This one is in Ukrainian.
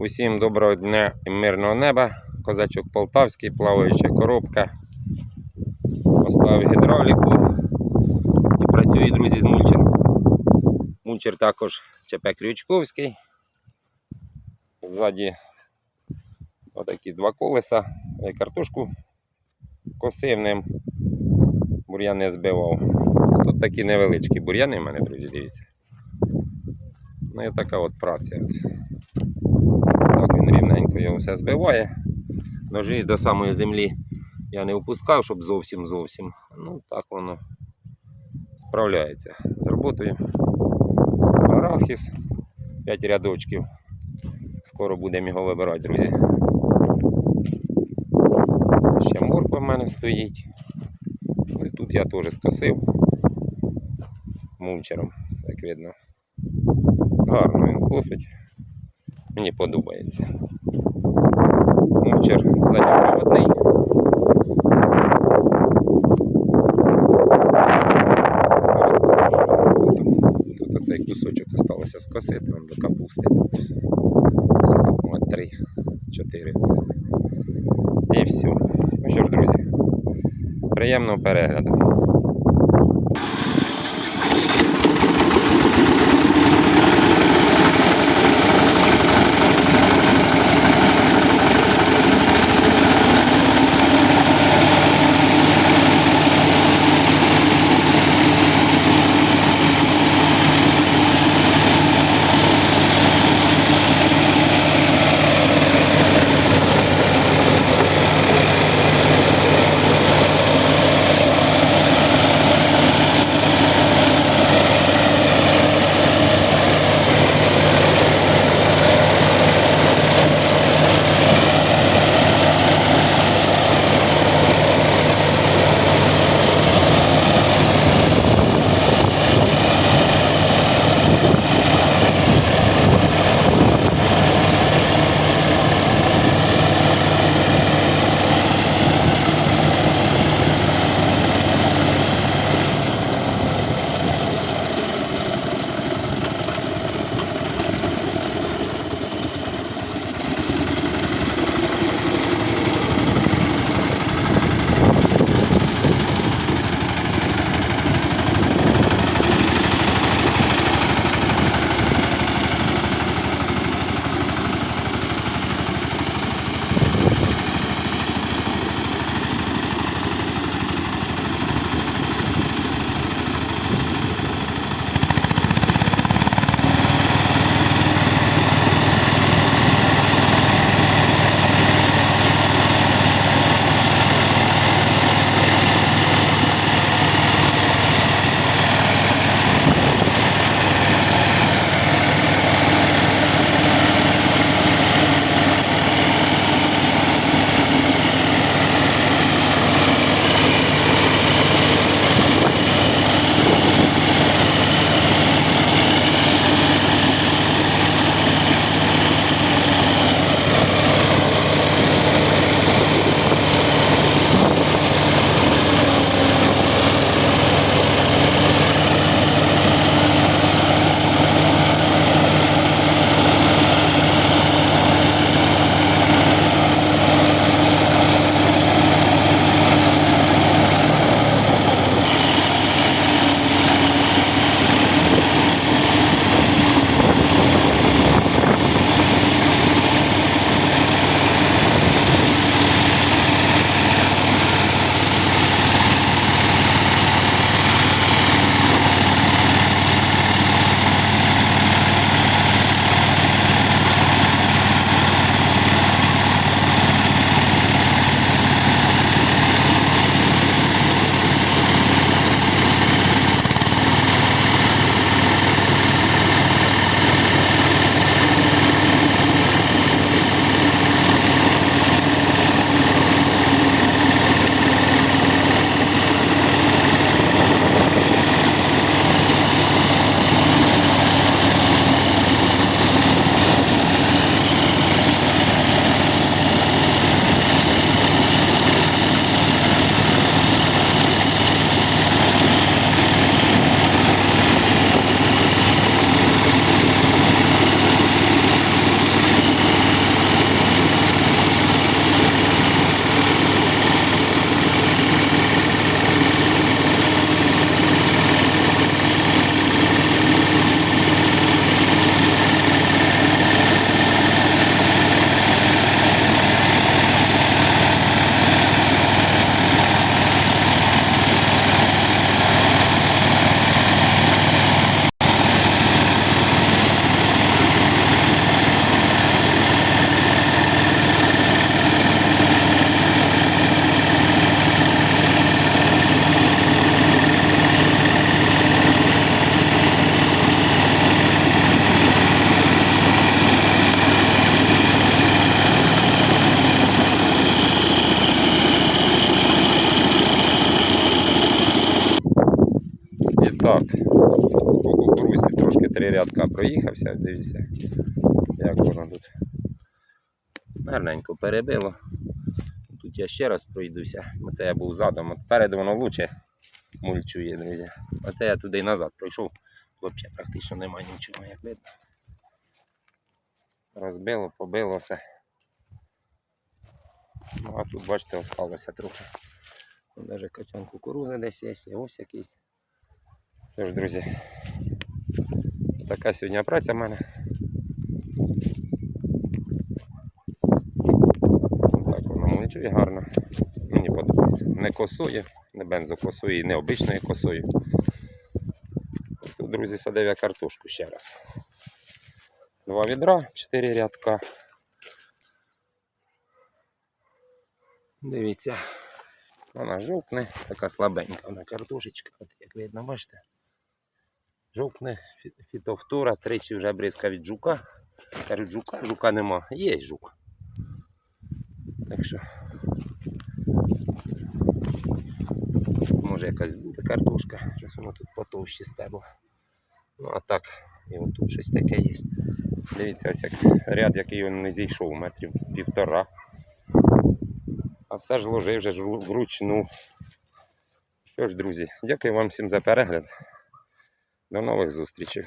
Усім доброго дня і мирного неба. Козачок Полтавський, плаваюча коробка. Поставив гідравліку і працює, друзі, з мульчером. Мульчер також ЧП Крючковський. Ззаді отакі два колеса. Я картошку косив ним. Бур'ян не збивав. Тут такі невеличкі бур'яни в мене, друзі, дивіться. Ну і така от праця. Рівненько його все збиває. Ножі до самої землі я не опускав, щоб зовсім зовсім. Ну так воно справляється з роботою. Арахіс 5 рядочків. Скоро будемо його вибирати, друзі. Ще морква в мене стоїть. Ну і тут я теж скосив мульчером, як видно. Гарно він косить. Мені подобається. Мульчер задньоприводний. Зараз покажу роботу. Тут оцей кусочок залишилося скосити вам до капусти. Тут тут має 3, 4 це. І все. Ну що ж, друзі, приємного перегляду. Чотири рядка проїхався, дивіться, як воно тут. Гарненько перебило. Тут я ще раз пройдуся, бо це я був задом. От перед воно лучше мульчує, друзі. Оце я туди і назад пройшов. Взагалі практично немає нічого, як видно. Розбило, побило все. Ну, а тут, бачите, осталося трохи. Навіть качан кукурузи десь є, ось якийсь. Що ж, друзі, така сьогодні праця в мене. Так воно мульчує гарно. Мені подобається. Не косує, не бензокосує і не обичною косою. Тут, друзі, садив я картошку ще раз. Два відра, чотири рядка. Дивіться, вона жовтне, така слабенька вона картошечка, от як видно, бачите. Жовтне, фі- фітовтора, тричі вже бризка від жука. Кажуть, жука, жука нема. Є жук. Так що. Може якась буде картошка, щось воно тут потовще стебло. Ну а так, і отут щось таке є. Дивіться, ось як ряд, який він не зійшов, метрів півтора. А все ж ложив вже вручну. Що ж, друзі, дякую вам всім за перегляд. До нових зустрічей.